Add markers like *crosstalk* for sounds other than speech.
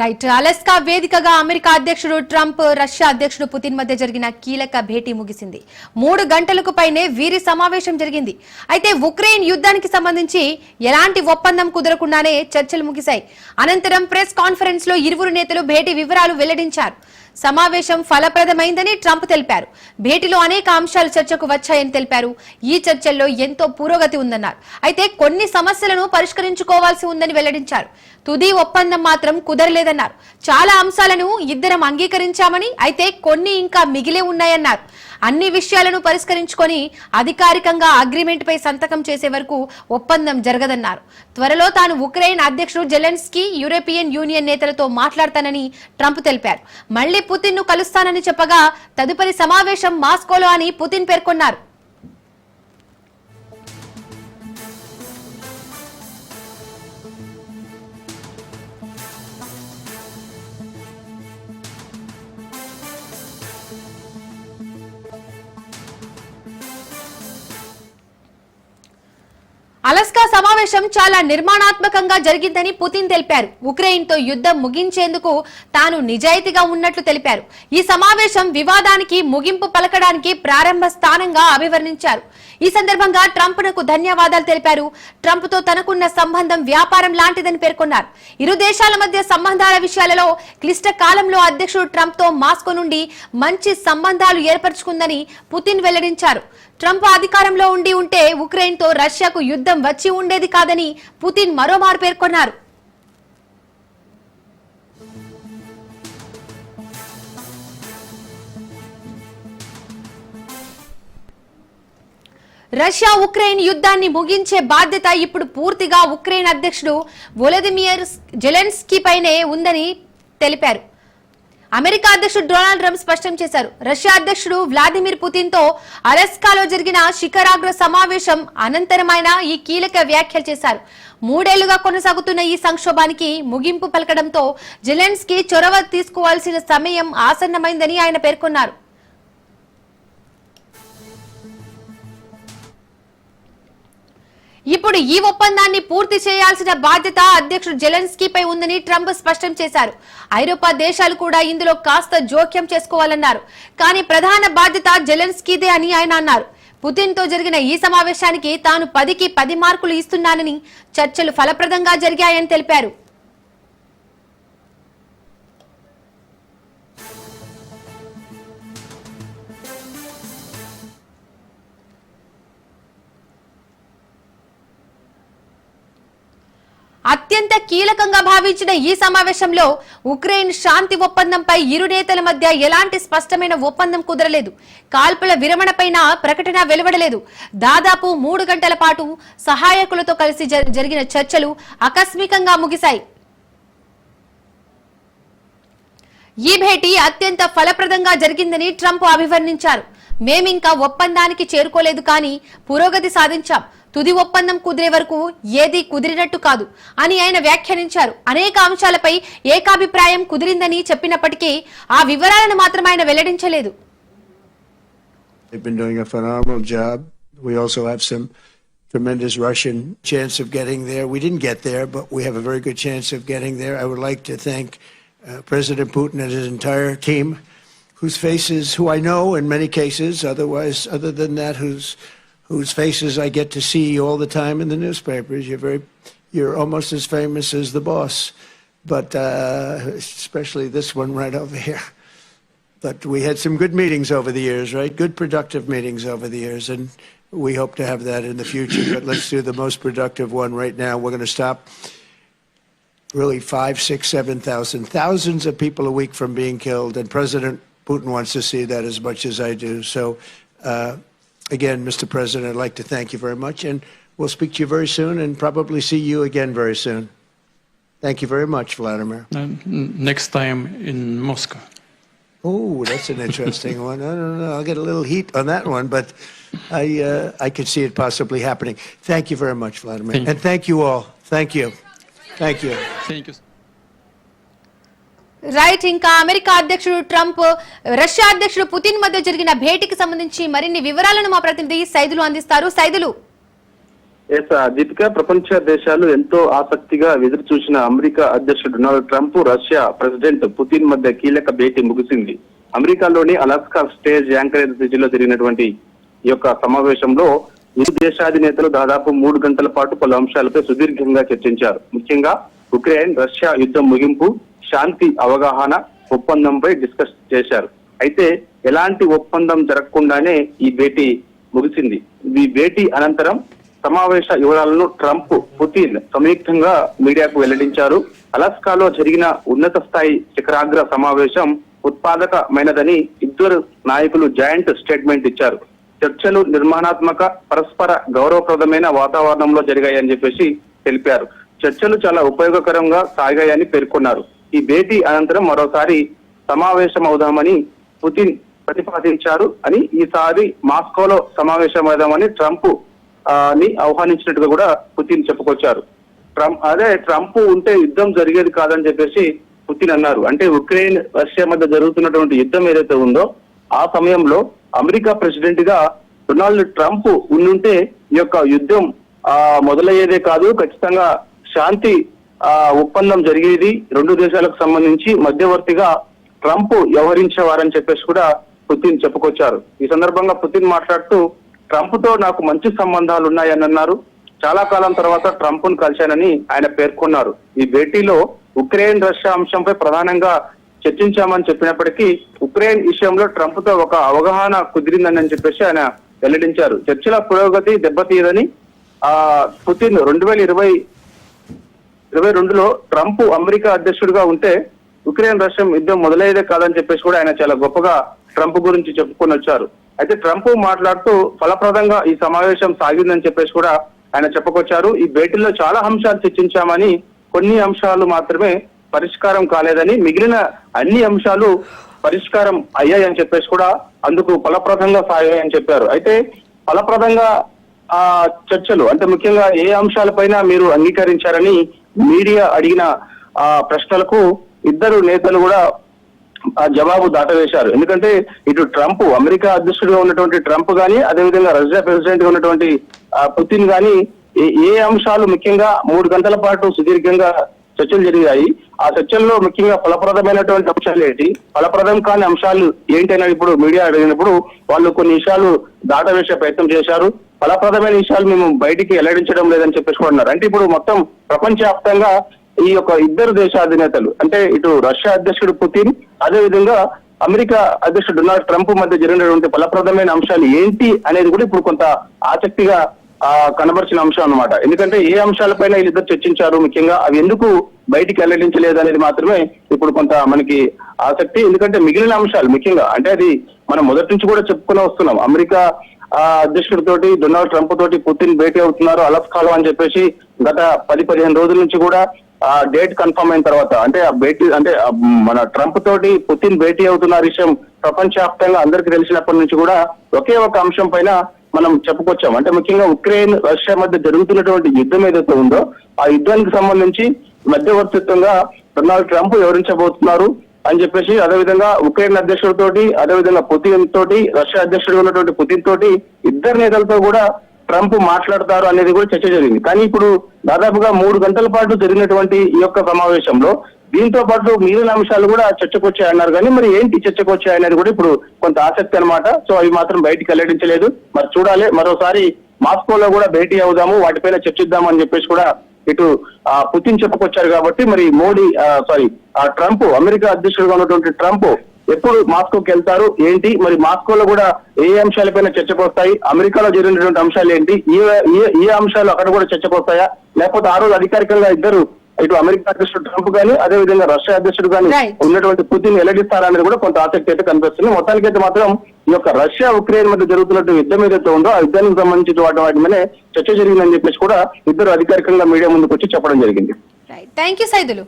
Right. అలెస్కా వేదికగా America అధ్యక్షుడు Trump Russia అధ్యక్షుడు పుతిన్ మధ్య జరిగిన కీలక భేటీ ముగిసింది. మూడు గంటలకు పైనే వీరి సమావేశం జరిగింది. అయితే ఉక్రెయిన్ యుద్ధానికి సంబంధించి ఎలాంటి ఒప్పందం కుదరకుండానే చర్చలు ముగిశాయి. అనంతరం ప్రెస్ కాన్ఫరెన్స్లో ఇరువురు నేతలు భేటీ వివరాలు వెల్లడించారు. సమావేశం ఫలప్రదమైందని ట్రంప్ తెలిపారు. భేటీలో అనేక అంశాలు చర్చకు వచ్చాయని తెలిపారు. ఈ చర్చల్లో ఎంతో పురోగతి ఉందన్నారు. అయితే కొన్ని సమస్యలను పరిష్కరించుకోవాల్సి ఉందని వెల్లడించారు. తుది ఒప్పందం మాత్రం కుదరలేదన్నారు. చాలా అంశాలను ఇద్దరం అంగీకరించామని అయితే కొన్ని ఇంకా మిగిలే ఉన్నాయన్నారు. అన్ని విషయాలను పరిష్కరించుకొని అధికారికంగా అగ్రిమెంట్ పై సంతకం చేసే వరకు ఒప్పందం జరగదన్నారు. త్వరలో తాను ఉక్రెయిన్ అధ్యక్షుడు జెలెన్స్కీ యూరోపియన్ యూనియన్ నేతలతో మాట్లాడతానని ట్రంప్ తెలిపారు. మళ్ళీ పుతిన్ను కలుస్తానని చెప్పగా తదుపరి సమావేశం మాస్కోలో అని పుతిన్ పేర్కొన్నారు. సమావేశం చాలా నిర్మాణాత్మకంగా జరిగిందని పుతిన్ తెలిపారు. ఉక్రెయిన్తో యుద్ధం ముగించేందుకు తాను నిజాయితీగా ఉన్నట్లు తెలిపారు. ఈ సమావేశం వివాదానికి ముగింపు పలకడానికి ప్రారంభ స్థానంగా అభివర్ణించారు. ఈ సందర్భంగా ట్రంప్ నకు ధన్యవాదాలు తెలిపారు. ట్రంప్తో తనకున్న సంబంధం వ్యాపారం లాంటిదని పేర్కొన్నారు. ఇరు దేశాల మధ్య సంబంధాల విషయాలలో క్లిష్ట కాలంలో అధ్యక్షుడు ట్రంప్తో మాస్కో నుండి మంచి సంబంధాలు ఏర్పరచుకుందని పుతిన్ వెల్లడించారు. ట్రంప్ అధికారంలో ఉండి ఉంటే ఉక్రెయిన్తో రష్యాకు యుద్ధం వచ్చి ఉండేది కాదని పుతిన్ మరోమారు పేర్కొన్నారు. రష్యా ఉక్రెయిన్ యుద్ధాన్ని ముగించే బాధ్యత ఇప్పుడు పూర్తిగా ఉక్రెయిన్ అధ్యక్షుడు వొలదిమియర్ జెలెన్స్కీ పైనే ఉందని తెలిపారు. అమెరికా అధ్యక్షుడు డొనాల్డ్ ట్రంప్ స్పష్టం చేశారు. రష్యా అధ్యక్షుడు వ్లాదిమిర్ పుతిన్తో అలస్కాలో జరిగిన శిఖరాగ్ర సమావేశం అనంతరమైన ఈ కీలక వ్యాఖ్యలు చేశారు. మూడేళ్ళుగా కొనసాగుతున్న ఈ సంక్షోభానికి ముగింపు పలకడంతో జిలెన్స్కీ చొరవ తీసుకోవాల్సిన సమయం ఆసన్నమైందని ఆయన పేర్కొన్నారు. ఇప్పుడు ఈ ఒప్పందాన్ని పూర్తి చేయాల్సిన బాధ్యత అధ్యక్షుడు జెలెన్స్కీపై ఉందని ట్రంప్ స్పష్టం చేశారు. ఐరోపా దేశాలు కూడా ఇందులో కాస్త జోక్యం చేసుకోవాలన్నారు. కానీ ప్రధాన బాధ్యత జెలెన్స్కీదే అని ఆయన అన్నారు. పుతిన్తో జరిగిన ఈ సమావేశానికి తాను పదికి పది మార్కులు ఇస్తున్నానని చర్చలు ఫలప్రదంగా జరిగాయని తెలిపారు. అత్యంత కీలకంగా భావించిన ఈ సమావేశంలో ఉక్రెయిన్ శాంతి ఒప్పందంపై ఇరు నేతల మధ్య ఎలాంటి స్పష్టమైన ఒప్పందం కుదరలేదు. కాల్పుల విరమణపైన ప్రకటన వెలువడలేదు. దాదాపు మూడు గంటల పాటు సహాయకులతో కలిసి జరిగిన చర్చలు ఆకస్మికంగా ముగిశాయి. ఈ భేటీ అత్యంత ఫలప్రదంగా జరిగిందని ట్రంప్ అభివర్ణించారు. మేమింకా ఒప్పందానికి చేరుకోలేదు కానీ పురోగతి సాధించాం. తుది ఒప్పందం కుదిరే వరకు ఏది కుదిరినట్టు కాదు అని ఆయన వ్యాఖ్యానించారు అనేక అంశాలపై ఏకాభిప్రాయం కుదిరిందని చెప్పినప్పటికీ ఆ వివరాలను మాత్రం ఆయన వెల్లడించలేదు They've been doing a phenomenal job. We also have some tremendous Russian chance of getting there. We didn't get there, but we have a very good chance of getting there. I would like to thank uh, President Putin and his entire team, whose faces, who I know in many cases, otherwise, other than that, whose whose faces I get to see all the time in the newspapers. You're very, you're almost as famous as the boss, but uh, especially this one right over here. But we had some good meetings over the years, right? Good productive meetings over the years, and we hope to have that in the future. But let's do the most productive one right now. We're going to stop really five, six, seven thousand, thousands of people a week from being killed, and President Putin wants to see that as much as I do. So, uh, again, Mr. President, I'd like to thank you very much, and we'll speak to you very soon, and probably see you again very soon. Thank you very much, Vladimir. Uh, next time in Moscow. Oh, that's an interesting *laughs* one. I don't know. I'll get a little heat on that one, but I uh, I could see it possibly happening. Thank you very much, Vladimir, Thank and thank you all. Thank you, thank you. Thank you. Right ఇంకా America అధ్యక్షుడు Trump Russia అధ్యక్షుడు Putin మధ్య జరిగిన భేటీకి సంబంధించి మరిన్ని వివరాలను మా ప్రతినిధి సైదులు అందిస్తారు. సైదులు. దీపిక ప్రపంచ దేశాలు ఎంతో ఆసక్తిగా ఎదురు చూసిన అమెరికా అధ్యక్షుడు Donald Trump Russia president Putin మధ్య కీలక భేటీ ముగిసింది. అమెరికాలోని అలాస్కా స్టేజ్ యాంకరేజ్ సిటీలో జరిగినటువంటి ఈ యొక్క సమావేశంలో ఇరు దేశాధినేతలు దాదాపు మూడు గంటల పాటు పలు అంశాలపై సుదీర్ఘంగా చర్చించారు. ముఖ్యంగా ఉక్రెయిన్ రష్యా యుద్ధం ముగింపు శాంతి అవగాహన ఒప్పందంపై డిస్కస్ చేశారు. అయితే ఎలాంటి ఒప్పందం జరగకుండానే ఈ భేటీ ముగిసింది. ఈ భేటీ అనంతరం సమావేశ వివరాలను ట్రంప్ పుతిన్ సంయుక్తంగా మీడియాకు వెల్లడించారు. అలాస్కాలో జరిగిన ఉన్నత స్థాయి శిఖరాగ్ర సమావేశం ఉత్పాదకమైనదని ఇద్దరు నాయకులు జాయింట్ స్టేట్మెంట్ ఇచ్చారు. చర్చలు నిర్మాణాత్మక పరస్పర గౌరవప్రదమైన వాతావరణంలో జరిగాయని చెప్పేసి తెలిపారు. చర్చలు చాలా ఉపయోగకరంగా సాగాయని పేర్కొన్నారు. ఈ భేటీ అనంతరం మరోసారి సమావేశమవుదామని పుతిన్ ప్రతిపాదించారు అని ఈసారి మాస్కోలో సమావేశమవుదామని ట్రంప్ని ఆహ్వానించినట్టుగా కూడా పుతిన్ చెప్పుకొచ్చారు. ట్రంప్ అదే ట్రంప్ ఉంటే యుద్ధం జరిగేది కాదని చెప్పేసి పుతిన్ అన్నారు. అంటే ఉక్రెయిన్ రష్యా మధ్య జరుగుతున్నటువంటి యుద్ధం ఏదైతే ఉందో ఆ సమయంలో అమెరికా ప్రెసిడెంట్గా డొనాల్డ్ ట్రంప్ ఉండుంటే ఈ యొక్క యుద్ధం ఆ మొదలయ్యేదే కాదు. ఖచ్చితంగా శాంతి ఒప్పందం జరిగేది. రెండు దేశాలకు సంబంధించి మధ్యవర్తిగా ట్రంప్ వ్యవహరించేవారని చెప్పేసి కూడా పుతిన్ చెప్పుకొచ్చారు. ఈ సందర్భంగా పుతిన్ మాట్లాడుతూ ట్రంప్తో నాకు మంచి సంబంధాలు ఉన్నాయని అన్నారు చాలా కాలం తర్వాత ట్రంప్ను కలిశానని ఆయన పేర్కొన్నారు. ఈ భేటీలో ఉక్రెయిన్ రష్యా అంశంపై ప్రధానంగా చర్చించామని చెప్పినప్పటికీ ఉక్రెయిన్ విషయంలో ట్రంప్తో ఒక అవగాహన కుదిరిందని చెప్పేసి ఆయన వెల్లడించారు. చర్చల పురోగతి దెబ్బతీయదని ఆ పుతిన్ రెండు వేల ఇరవై ఇరవై రెండులో ట్రంప్ అమెరికా అధ్యక్షుడిగా ఉంటే ఉక్రెయిన్ రష్యా యుద్ధం మొదలయ్యేదే కాదని చెప్పేసి కూడా ఆయన చాలా గొప్పగా ట్రంప్ గురించి చెప్పుకొని వచ్చారు. అయితే ట్రంప్ మాట్లాడుతూ ఫలప్రదంగా ఈ సమావేశం సాగిందని చెప్పేసి కూడా ఆయన చెప్పుకొచ్చారు. ఈ భేటీలో చాలా అంశాలు చర్చించామని కొన్ని అంశాలు మాత్రమే పరిష్కారం కాలేదని మిగిలిన అన్ని అంశాలు పరిష్కారం అయ్యాయని చెప్పేసి కూడా అందుకు ఫలప్రదంగా సాగాయని చెప్పారు. అయితే ఫలప్రదంగా ఆ చర్చలు అంటే ముఖ్యంగా ఏ అంశాలపైన మీరు అంగీకరించారని మీడియా అడిగిన ఆ ప్రశ్నలకు ఇద్దరు నేతలు కూడా ఆ జవాబు దాటవేశారు. ఎందుకంటే ఇటు ట్రంప్ అమెరికా అధ్యక్షుడిగా ఉన్నటువంటి ట్రంప్ గాని అదేవిధంగా రష్యా ప్రెసిడెంట్గా ఉన్నటువంటి పుతిన్ గాని ఏ- ఏ అంశాలు ముఖ్యంగా మూడు గంటల పాటు సుదీర్ఘంగా చర్చలు జరిగాయి. ఆ చర్చల్లో ముఖ్యంగా ఫలప్రదమైనటువంటి అంశాలు ఏంటి? ఫలప్రదం కాని అంశాలు ఏంటైనా ఇప్పుడు మీడియా అడిగినప్పుడు వాళ్ళు కొన్ని విషయాలు దాటవేసే ప్రయత్నం చేశారు. ఫలప్రదమైన విషయాలు మేము బయటికి వెల్లడించడం లేదని చెప్పేసి అంటే ఇప్పుడు మొత్తం ప్రపంచవ్యాప్తంగా ఈ యొక్క ఇద్దరు దేశ అధినేతలు అంటే ఇటు రష్యా అధ్యక్షుడు పుతిన్ అదే విధంగా అమెరికా అధ్యక్షుడు డొనాల్డ్ ట్రంప్ మధ్య జరిగినటువంటి ఫలప్రదమైన అంశాలు ఏంటి అనేది కూడా ఇప్పుడు కొంత ఆసక్తిగా ఆ కనబరిచిన అంశం అన్నమాట. ఎందుకంటే ఏ అంశాలపైన వీళ్ళిద్దరు చర్చించారు ముఖ్యంగా అవి ఎందుకు బయటికి వెల్లడించలేదు అనేది మాత్రమే ఇప్పుడు కొంత మనకి ఆసక్తి. ఎందుకంటే మిగిలిన అంశాలు ముఖ్యంగా అంటే అది మనం మొదటి నుంచి కూడా చెప్పుకునే వస్తున్నాం. అమెరికా ఆ అధ్యక్షుడితోటి డొనాల్డ్ ట్రంప్ తోటి పుతిన్ భేటీ అవుతున్నారు అలస్కాలో అని చెప్పేసి గత పది పదిహేను రోజుల నుంచి కూడా ఆ డేట్ కన్ఫర్మ్ అయిన తర్వాత అంటే ఆ భేటీ అంటే మన ట్రంప్ తోటి పుతిన్ భేటీ అవుతున్న విషయం ప్రపంచవ్యాప్తంగా అందరికీ తెలిసినప్పటి నుంచి కూడా ఒకే ఒక అంశం పైన మనం చెప్పుకొచ్చాం. అంటే ముఖ్యంగా ఉక్రెయిన్ రష్యా మధ్య జరుగుతున్నటువంటి యుద్ధం ఏదైతే ఉందో ఆ యుద్ధానికి సంబంధించి మధ్యవర్తిత్వంగా డొనాల్డ్ ట్రంప్ వివరించబోతున్నారు అని చెప్పేసి అదేవిధంగా ఉక్రెయిన్ అధ్యక్షుడితోటి అదేవిధంగా పుతిన్ తోటి రష్యా అధ్యక్షుడు ఉన్నటువంటి పుతిన్ తోటి ఇద్దరు నేతలతో కూడా ట్రంప్ మాట్లాడతారు అనేది కూడా చర్చ జరిగింది. కానీ ఇప్పుడు దాదాపుగా మూడు గంటల పాటు జరిగినటువంటి ఈ యొక్క సమావేశంలో దీంతో పాటు మిగిలిన అంశాలు కూడా చర్చకు వచ్చాయన్నారు. కానీ మరి ఏంటి చర్చకు వచ్చాయనేది కూడా ఇప్పుడు కొంత ఆసక్తి అనమాట సో అవి మాత్రం బయటికి వెల్లడించలేదు. మరి చూడాలి. మరోసారి మాస్కోలో కూడా భేటీ అవుదాము. వాటిపైన చర్చిద్దామని అని చెప్పేసి కూడా ఇటు ఆ, పుతిన్ చెప్పుకొచ్చారు కాబట్టి మరి మోడీ సారీ ఆ ట్రంప్ అమెరికా అధ్యక్షుడిగా ఉన్నటువంటి ట్రంప్ ఎప్పుడు మాస్కోకి వెళ్తారు ఏంటి? మరి మాస్కోలో కూడా ఏ అంశాలపైన చర్చకు వస్తాయి? అమెరికాలో జరిగినటువంటి అంశాలు ఏంటి? ఏ ఏ- ఏ అంశాలు అక్కడ కూడా చర్చకు వస్తాయా? లేకపోతే ఆ రోజు అధికారికంగా ఇద్దరు ఇటు అమెరికా అధ్యక్షుడు ట్రంప్ గాని అదే విధంగా రష్యా అధ్యక్షుడు గాని Right. ఉన్నటువంటి పుతిన్ వెల్లడిస్తారా అనేది కూడా కొంత ఆసక్తి అయితే కనిపిస్తుంది. మొత్తానికైతే మాత్రం ఈ యొక్క రష్యా ఉక్రెయిన్ మధ్య జరుగుతున్నటువంటి యుద్ధం ఏదైతే ఉందో ఆ యుద్ధానికి సంబంధించి వాటి వాటి మీద చర్చ జరిగిందని చెప్పేసి కూడా ఇద్దరు అధికారికంగా మీడియా ముందుకు వచ్చి చెప్పడం జరిగింది. Thank you Saidulu